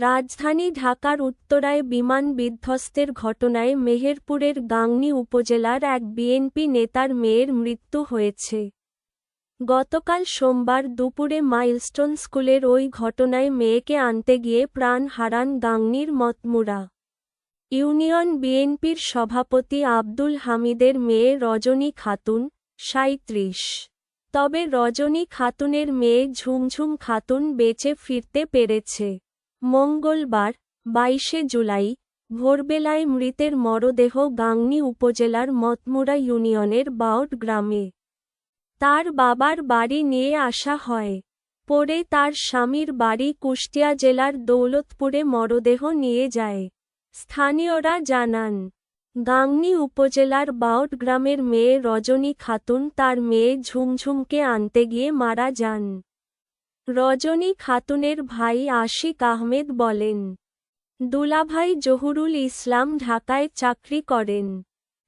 রাজধানী ঢাকার উত্তরায় বিমান বিধ্বস্তের ঘটনায় মেহেরপুরের গাংনী উপজেলার এক বিএনপি নেতার মেয়ের মৃত্যু হয়েছে। গতকাল সোমবার দুপুরে মাইলস্টোন স্কুলের ওই ঘটনায় মেয়েকে আনতে গিয়ে প্রাণ হারান গাংনীর মতমুরা। ইউনিয়ন বিএনপির সভাপতি আব্দুল হামিদের মেয়ে রজনী খাতুন, সাঁইত্রিশ। তবে রজনী খাতুনের মেয়ে ঝুমঝুম খাতুন বেঁচে ফিরতে পেরেছে। মঙ্গলবার, বাইশে জুলাই, ভোরবেলায় মৃতের মরদেহ গাংনী উপজেলার মতমুরা ইউনিয়নের বাউট গ্রামে। তার বাবার বাড়ি নিয়ে আসা হয়। পরে তার স্বামীর বাড়ি কুষ্টিয়া জেলার দৌলতপুরে মরদেহ নিয়ে যায়। স্থানীয়রা জানান, গাংনী উপজেলার বাউট গ্রামের মেয়ে রজনী খাতুন তার মেয়ে ঝুমঝুমকে আনতে গিয়ে মারা যান। রজনী খাতুনের ভাই আশিক আহমেদ বলেন, দুলাভাই জহুরুল ইসলাম ঢাকায় চাকরি করেন।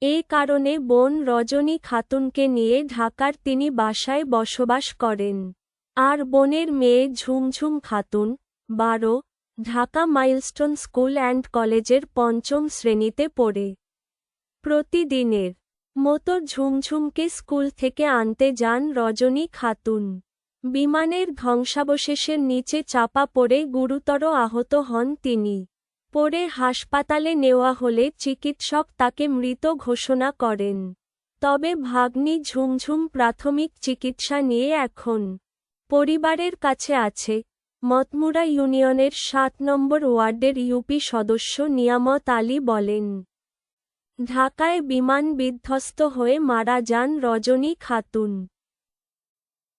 এ কারণে বোন রজনী খাতুনকে নিয়ে ঢাকার তিনি বাসায় বসবাস করেন। আর বোনের মেয়ে ঝুমঝুম খাতুন, বারো, ঢাকা মাইলস্টোন স্কুল অ্যান্ড কলেজের পঞ্চম শ্রেণীতে পড়ে। প্রতিদিনের মতো ঝুমঝুমকে স্কুল থেকে আনতে যান রজনী খাতুন। বিমানের ধ্বংসাবশেষের নিচে চাপা পড়ে গুরুতর আহত হন তিনি। পরে হাসপাতালে নেওয়া হলে চিকিৎসক তাকে মৃত ঘোষণা করেন। তবে ভাগ্নি ঝুমঝুম প্রাথমিক চিকিৎসা নিয়ে এখন পরিবারের কাছে আছে। মতমুরা ইউনিয়নের সাত নম্বর ওয়ার্ডের ইউপি সদস্য নিয়ামত আলী বলেন, ঢাকায় বিমান বিধ্বস্ত হয়ে মারা যান রজনী খাতুন।